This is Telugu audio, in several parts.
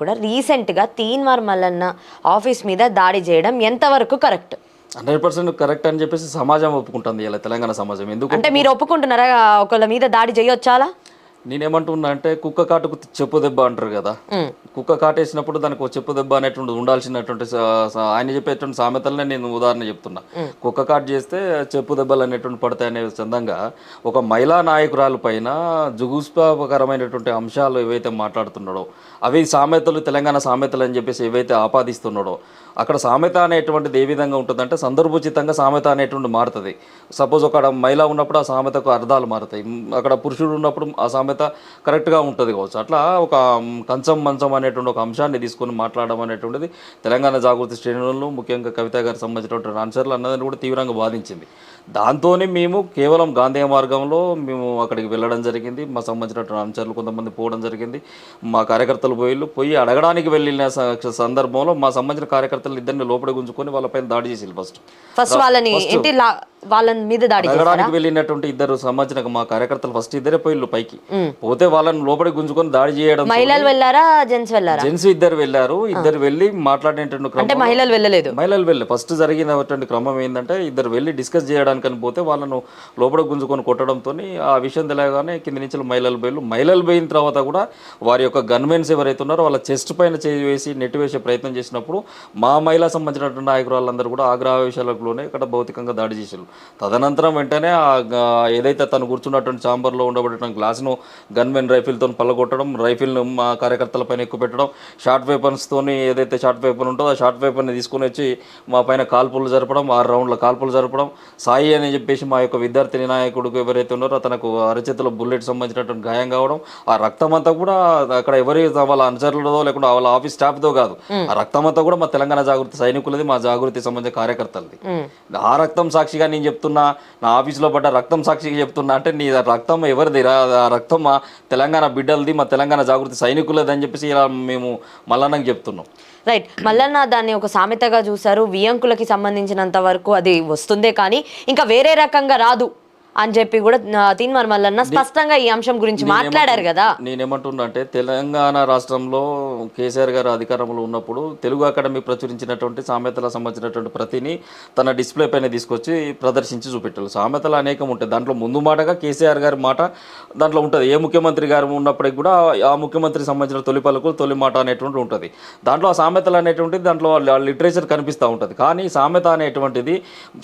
కూడా రీసెంట్గా తీన్మార్ మల్లన్న ఆఫీస్ మీద దాడి చేయడం ఎంతవరకు కరెక్ట్? హండ్రెడ్ పర్సెంట్ కరెక్ట్ అని చెప్పేసి సమాజం ఒప్పుకుంటుంది ఇలా తెలంగాణ సమాజం. ఎందుకు అంటే మీరు ఒప్పుకుంటున్నారా? ఒకళ్ళ మీద దాడి చేయొచ్చాలా? నేనేమంటున్నా అంటే కుక్క కాటుకు చెప్పు దెబ్బ అంటారు కదా. కుక్క కాటేసినప్పుడు దానికి ఒక చెప్పు దెబ్బ అనేటువంటి ఉండాల్సినటువంటి ఆయన చెప్పేటువంటి సామెతలనే నేను ఉదాహరణ చెప్తున్నా. కుక్క కాటు చేస్తే చెప్పు దెబ్బలు అనేటువంటి పడతాయి అనే చందంగా ఒక మహిళా నాయకురాలు పైన జుగుస్పాకరమైనటువంటి అంశాలు ఏవైతే మాట్లాడుతున్నాడో అవి సామెతలు తెలంగాణ సామెతలు అని చెప్పేసి ఏవైతే ఆపాదిస్తున్నాడో అక్కడ సామెత అనేటువంటిది ఏ విధంగా ఉంటుందంటే సందర్భోచితంగా సామెత అనేటువంటి మారుతుంది. సపోజ్ ఒక మహిళ ఉన్నప్పుడు ఆ సామెతకు అర్థాలు మారుతాయి. అక్కడ పురుషుడు ఉన్నప్పుడు ఆ సామెత కరెక్ట్గా ఉంటుంది కావచ్చు. అట్లా ఒక కంచం మంచం అనేటువంటి ఒక అంశాన్ని తీసుకొని మాట్లాడడం అనేటువంటిది తెలంగాణ జాగృతి శ్రేణులను ముఖ్యంగా కవిత గారికి సంబంధించినటువంటి ఆన్సర్లు అన్నదని కూడా తీవ్రంగా బాధించింది. దాంతోనే మేము కేవలం గాంధేయ మార్గంలో మేము అక్కడికి వెళ్ళడం జరిగింది. మా సంబంధించినటువంటి అనుచరులు కొంతమంది పోవడం జరిగింది. మా కార్యకర్తలు పోయిళ్ళు పోయి అడగడానికి వెళ్ళిన స- సందర్భంలో మా సంబంధించిన కార్యకర్త కార్యకర్తలు ఇద్దరిని లోపల గుంజుకొని వాళ్ళపైన దాడి చేసి ఫస్ట్ ఫస్ట్ వాళ్ళని ఏంటి వాళ్ళ మీద దాడి చేశారా? అడగడానికి వెళ్ళినటువంటి ఇద్దరు సంబంధించిన మా కార్యకర్తలు ఫస్ట్ ఇద్దరే పోయిళ్ళు పైకి. పోతే వాళ్ళని లోపలికి గుంజుకొని దాడి చేయడం మహిళలు వెళ్ళారా జెంట్స్ వెళ్ళారా? జెంట్స్ ఇద్దరు వెళ్ళారు. ఇద్దరు వెళ్ళి మాట్లాడేటువంటి అంటే క్రమం మహిళలు వెళ్ళలేదు? మహిళలు వెళ్ళి ఫస్ట్ జరిగినటువంటి క్రమం ఏంటంటే ఇద్దరు వెళ్ళి డిస్కస్ చేయడానికని పోతే వాళ్ళను లోపల గుంజుకొని కొట్టడంతో ఆ విషయం తెలియగానే కింది నుంచి మహిళలు పోయిలు మహిళలు పోయిన తర్వాత కూడా వారి యొక్క గన్మెన్స్ ఎవరైతే ఉన్నారో వాళ్ళ చెస్ట్ పైన చేయి వేసి నెట్టి వేసే ప్రయత్నం చేసినప్పుడు మా మహిళా సంబంధించినటువంటి నాయకురాళ్ళందరూ కూడా ఆగ్రహావేశాలలోనే ఇక్కడ భౌతికంగా దాడి చేశారు. తదనంతరం వెంటనే ఆ ఏదైతే తను కూర్చున్నటువంటి ఛాంబర్లో ఉండబడిన గ్లాసును గన్మెన్ రైఫిల్తో పల్లగొట్టడం రైఫిల్ను మా కార్యకర్తల పైన ఎక్కువ పెట్టడం షార్ట్ వెపన్స్తోని ఏదైతే షార్ట్ వెపన్ ఉంటుందో ఆ షార్ట్ వెపన్ని తీసుకొని వచ్చి మా పైన కాల్పులు జరపడం ఆరు రౌండ్ల కాల్పులు జరపడం సాయి అని చెప్పేసి మా యొక్క విద్యార్థిని నాయకుడు ఎవరైతే ఉన్నారో తనకు అరచేతిలో బుల్లెట్ సంబంధించినటువంటి గాయం కావడం ఆ రక్తం అంతా కూడా అక్కడ ఎవరి వాళ్ళ అనుచరులదో లేకుండా వాళ్ళ ఆఫీస్ స్టాఫ్తో కాదు. ఆ రక్తం అంతా కూడా మా తెలంగాణ జాగృతి సైనికులది మా జాగృతి సంబంధించిన కార్యకర్తలది. ఆ రక్తం సాక్షిగా నేను చెప్తున్నా నా ఆఫీస్లో పడ్డ రక్తం సాక్షిగా చెప్తున్నా అంటే నీ రక్తం ఎవరిది? రక్తం మా తెలంగాణ బిడ్డలది మా తెలంగాణ జాగృతి సైనికులది అని చెప్పేసి ఇలా మేము మల్లన్నకి చెప్తున్నాం. రైట్. మల్లన్న దాన్ని ఒక సామెతగా చూసారు వియంకులకి సంబంధించినంత వరకు అది వస్తుందే కానీ ఇంకా వేరే రకంగా రాదు. అని చెప్పి కూడా తీన్మార్ మల్లన్న స్పష్టంగా ఈ అంశం గురించి మాట్లాడారు కదా. నేనేమంటున్నా అంటే తెలంగాణ రాష్ట్రంలో కేసీఆర్ గారు అధికారంలో ఉన్నప్పుడు తెలుగు అకాడమీ ప్రచురించినటువంటి సామెతల సంబంధించినటువంటి ప్రతిని తన డిస్ప్లే పైన తీసుకొచ్చి ప్రదర్శించి చూపెట్టారు. సామెతలు అనేకం ఉంటాయి. దాంట్లో ముందు మాటగా కేసీఆర్ గారి మాట దాంట్లో ఉంటుంది. ఏ ముఖ్యమంత్రి గారు ఉన్నప్పటికి కూడా ఆ ముఖ్యమంత్రికి సంబంధించిన తొలి పలుకు తొలి మాట అనేటువంటి ఉంటుంది. దాంట్లో ఆ సామెతలు అనేటువంటిది దాంట్లో లిటరేచర్ కనిపిస్తూ ఉంటుంది. కానీ సామెత అనేటువంటిది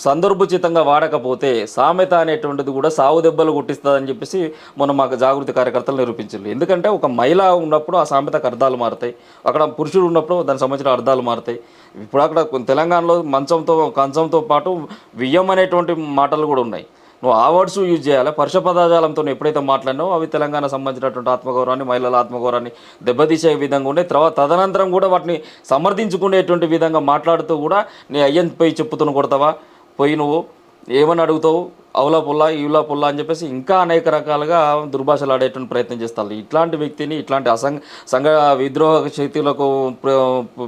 సందర్భోచితంగా వాడకపోతే సామెత అనేటువంటిది కూడా సావు దెబ్బలు కొట్టిస్తుందని చెప్పేసి మొన్న మాకు జాగృతి కార్యకర్తలు నిరూపించారు ఎందుకంటే ఒక మహిళ ఉన్నప్పుడు ఆ సామెతకు అర్థాలు మారుతాయి. అక్కడ పురుషుడు ఉన్నప్పుడు దానికి సంబంధించిన అర్థాలు మారుతాయి. ఇప్పుడు అక్కడ తెలంగాణలో మంచంతో కంచంతో పాటు వియ్యం అనేటువంటి మాటలు కూడా ఉన్నాయి. నువ్వు ఆ వర్డ్స్ యూజ్ చేయాలి? పరుష పదజాలంతో ఎప్పుడైతే మాట్లాడినావో అవి తెలంగాణ సంబంధించినటువంటి ఆత్మగౌరవాన్ని మహిళల ఆత్మగౌరవాన్ని దెబ్బతీసే విధంగా ఉండే తర్వాత తదనంతరం కూడా వాటిని సమర్థించుకునేటువంటి విధంగా మాట్లాడుతూ కూడా నీ అయ్యని పోయి చెప్పుతున్న కొడతావా? పోయి నువ్వు ఏమని అడుగుతావు? అవులా పుల్లా ఇవులా పుల్లా అని చెప్పేసి ఇంకా అనేక రకాలుగా దుర్భాషలు ఆడేటువంటి ప్రయత్నం చేస్తారు. ఇట్లాంటి వ్యక్తిని ఇట్లాంటి అసంగ సంఘ విద్రోహ శక్తులకు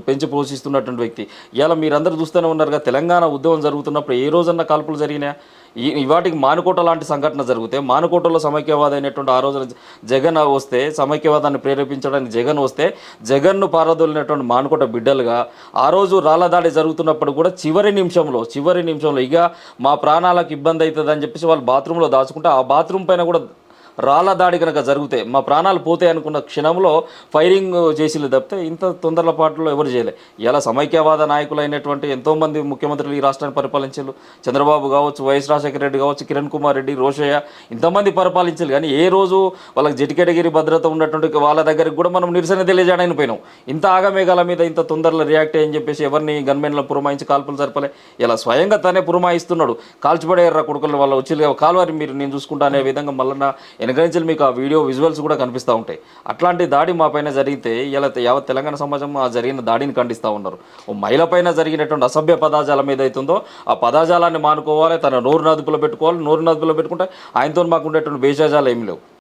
పెంచి పోషిస్తున్నటువంటి వ్యక్తి. ఇవాళ మీరందరూ చూస్తూనే ఉన్నారుగా తెలంగాణ ఉద్యమం జరుగుతున్నప్పుడు ఏ రోజన్నా కాల్పులు జరిగినాయా? ఈ ఇవాటికి మానుకోట లాంటి సంఘటన జరిగితే మానుకోటలో సమైక్యవాద అయినటువంటి ఆ రోజున జగన్ వస్తే సమైక్యవాదాన్ని ప్రేరేపించడానికి జగన్ వస్తే జగన్ను పారదోలినటువంటి మానుకోట బిడ్డలుగా ఆ రోజు రాళ్ళదాడి జరుగుతున్నప్పుడు కూడా చివరి నిమిషంలో చివరి నిమిషంలో ఇక మా ప్రాణాలకు ఇబ్బంది అవుతుంది అని చెప్పేసి వాళ్ళు బాత్రూంలో దాచుకుంటే ఆ బాత్రూమ్ పైన కూడా రాళ్ళ దాడి కనుక జరిగితే మా ప్రాణాలు పోతాయి అనుకున్న క్షణంలో ఫైరింగ్ చేసిలు తప్పితే ఇంత తొందరల పాటలో ఎవరు చేయలే. ఇలా సమైక్యవాద నాయకులైనటువంటి ఎంతోమంది ముఖ్యమంత్రులు ఈ రాష్ట్రాన్ని పరిపాలించారు చంద్రబాబు కావచ్చు వైఎస్ రాజశేఖర రెడ్డి కావచ్చు కిరణ్ కుమార్ రెడ్డి రోషయ్య ఇంతమంది పరిపాలించారు కానీ ఏ రోజు వాళ్ళకి జటికెటగిరి భద్రత ఉన్నటువంటి వాళ్ళ దగ్గరికి కూడా మనం నిరసన తెలియజేయడానికి పోయినాం ఇంత ఆగమేఘాల మీద ఇంత తొందరలో రియాక్ట్ అయ్యని చెప్పేసి ఎవరిని గన్మెన్ల పురమాయించి కాల్పులు జరపలే. ఇలా స్వయంగా తనే పురమాయిస్తున్నాడు. కాల్చిపడేర్రా కొడుకులు వాళ్ళ వచ్చి కాలువారి మీరు నేను చూసుకుంటా అనే విధంగా మళ్ళీ వెనకరించి మీకు ఆ వీడియో విజువల్స్ కూడా కనిపిస్తూ ఉంటాయి. అట్లాంటి దాడి మా పైన జరిగితే ఇలా యావత్ తెలంగాణ సమాజం ఆ జరిగిన దాడిని ఖండిస్తూ ఉన్నారు. ఓ మహిళ పైన జరిగినటువంటి అసభ్య పదాజాలం ఏదైతుందో ఆ పదాజాలాన్ని మానుకోవాలి తన నోరు నదుపులో పెట్టుకోవాలి నోరు నదుపులో పెట్టుకుంటే ఆయనతో మాకు ఉండేటువంటి భేషజాలు ఏమి లేవు.